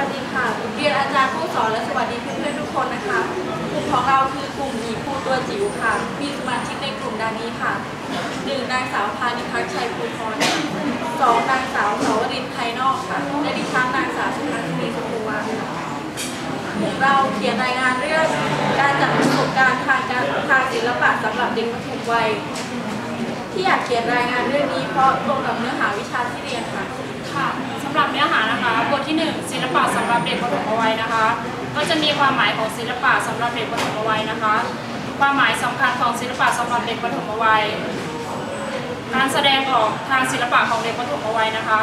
วัสดีค่ะเรียนอาจารย์ผู้สอนและสวัสดีเพื่อนๆทุกคนนะคะ กลุ่มของเราคือกลุ่มหมีภูตัวจิ๋วค่ะ มีสมาชิกในกลุ่มดังนี้ค่ะหนึ่งนางสาวพานิพักชัยภูพรสองนางสาวสาวรินทร์ภายนอกค่ะ และดิฉันนางสาวสุนันทีสุภวรรณกลุ่มเราเขียนรายงานเรื่องการจัดประสบการณ์ทางการทางศิลปะสำหรับเด็กประถมวัย ที่อยากเขียนรายงานเรื่องนี้เพราะตรงกับเนื้อหาวิชาที่เรียนค่ะ ค่ะสำหรับเนื้อหานะคะ บทที่ 1 ปะสำหรับเด็กปฐมวัยนะคะ ก็จะมีความหมายของศิลปะสำหรับเด็กปฐมวัยนะคะ ความหมายสำคัญของศิลปะสำหรับเด็กปฐมวัย การแสดงออกทางศิลปะของเด็กปฐมวัยนะคะ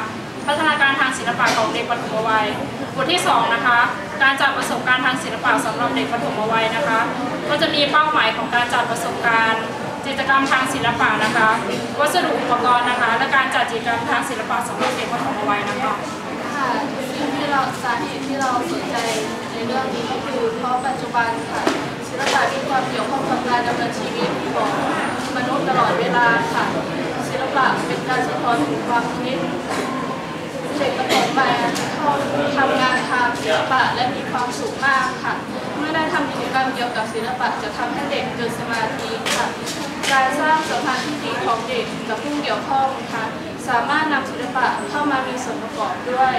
พัฒนาการทางศิลปะของเด็กปฐมวัยบทที่สองนะคะการจัดประสบการณ์ทางศิลปะสำหรับเด็กปฐมวัยนะคะ ก็จะมีเป้าหมายของการจัดประสบการณ์กิจกรรมทางศิลปะนะคะ วัสดุอุปกรณ์นะคะ และการจัดกิจกรรมทางศิลปะสำหรับเด็กปฐมวัยนะคะ เราสาเหตุที่เราสนใจในเรื่องนี้ก็คือเพราะปัจจุบันค่ะศิลปะมีความเกี่ยวข้องกับการดำเนินชีวิตของมนุษย์ตลอดเวลาค่ะศิลปะเป็นการสะท้อนถึงความคิดเด็กประถมวัยเขาทำงานทางศิลปะและมีความสุขมากค่ะ เมื่อได้ทำกิจกรรมเกี่ยวกับศิลปะจะทำให้เด็กเกิดสมาธิค่ะ การสร้างสัมพันธ์ที่ดีของเด็กกับผู้เกี่ยวข้องค่ะ สามารถนำศิลปะเข้ามามีส่วนประกอบด้วย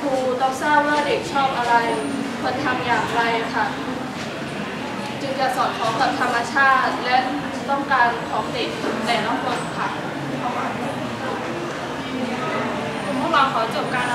ครูต้องทราบว่าเด็กชอบอะไรควรทำอย่างไรค่ะ จึงจะสอดคล้องกับธรรมชาติ และต้องการของเด็กแต่ละคนค่ะพวกเราขอจบการ